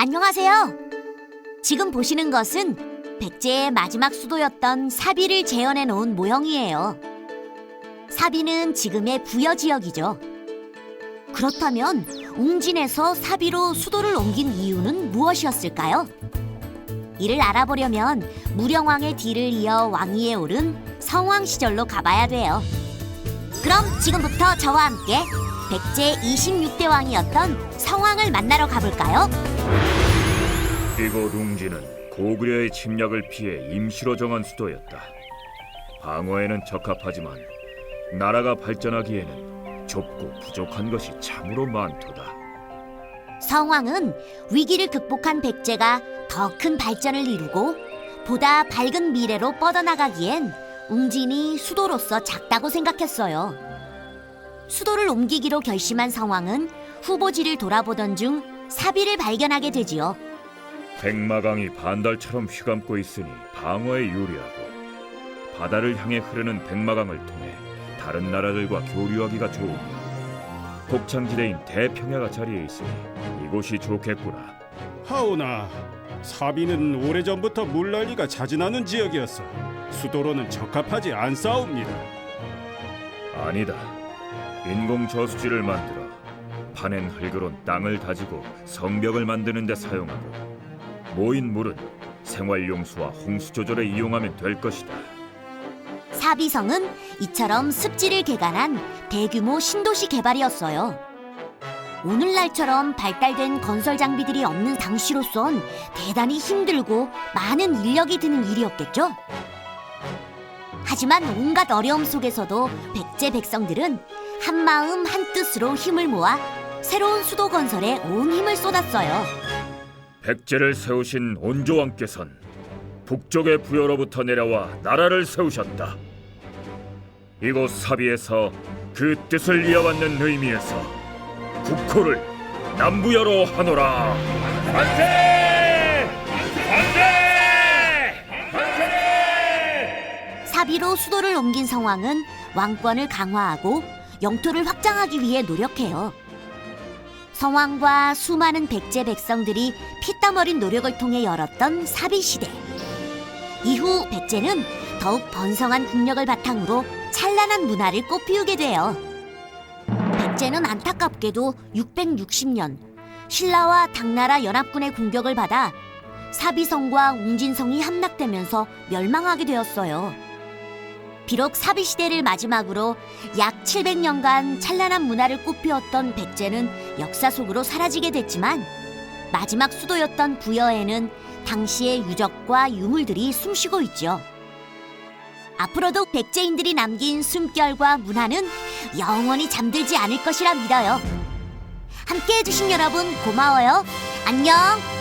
안녕하세요. 지금 보시는 것은 백제의 마지막 수도였던 사비를 재현해 놓은 모형이에요. 사비는 지금의 부여 지역이죠. 그렇다면 웅진에서 사비로 수도를 옮긴 이유는 무엇이었을까요? 이를 알아보려면 무령왕의 뒤를 이어 왕위에 오른 성왕 시절로 가봐야 돼요. 그럼 지금부터 저와 함께 백제 26대 왕이었던 성왕을 만나러 가볼까요? 이곳 웅지는 고구려의 침략을 피해 임시로 정한 수도였다. 방어에는 적합하지만 나라가 발전하기에는 좁고 부족한 것이 참으로 많도다. 성왕은 위기를 극복한 백제가 더 큰 발전을 이루고 보다 밝은 미래로 뻗어나가기엔 웅진이 수도로서 작다고 생각했어요. 수도를 옮기기로 결심한 성왕은 후보지를 돌아보던 중 사비를 발견하게 되지요. 백마강이 반달처럼 휘감고 있으니 방어에 유리하고 바다를 향해 흐르는 백마강을 통해 다른 나라들과 교류하기가 좋으며 곡창지대인 대평야가 자리에 있으니 이곳이 좋겠구나. 하오나 사비는 오래전부터 물난리가 자진하는 지역이었어 수도로는 적합하지 않사옵니다 아니다. 인공 저수지를 만들어 파낸 흙으론 땅을 다지고 성벽을 만드는 데 사용하고 모인 물은 생활용수와 홍수 조절에 이용하면 될 것이다. 사비성은 이처럼 습지를 개간한 대규모 신도시 개발이었어요. 오늘날처럼 발달된 건설 장비들이 없는 당시로선 대단히 힘들고 많은 인력이 드는 일이었겠죠? 하지만 온갖 어려움 속에서도 백제 백성들은 한 마음 한 뜻으로 힘을 모아 새로운 수도 건설에 온 힘을 쏟았어요. 백제를 세우신 온조왕께선 북쪽의 부여로부터 내려와 나라를 세우셨다. 이곳 사비에서 그 뜻을 이어받는 의미에서 국호를 남부여로 하노라. 만세! 사비로 수도를 옮긴 성왕은 왕권을 강화하고 영토를 확장하기 위해 노력해요. 성왕과 수많은 백제 백성들이 피땀 어린 노력을 통해 열었던 사비 시대. 이후 백제는 더욱 번성한 국력을 바탕으로 찬란한 문화를 꽃피우게 돼요. 백제는 안타깝게도 660년 신라와 당나라 연합군의 공격을 받아 사비성과 웅진성이 함락되면서 멸망하게 되었어요. 비록 사비 시대를 마지막으로 약 700년간 찬란한 문화를 꽃피웠던 백제는 역사 속으로 사라지게 됐지만 마지막 수도였던 부여에는 당시의 유적과 유물들이 숨쉬고 있죠. 앞으로도 백제인들이 남긴 숨결과 문화는 영원히 잠들지 않을 것이라 믿어요. 함께 해주신 여러분 고마워요. 안녕!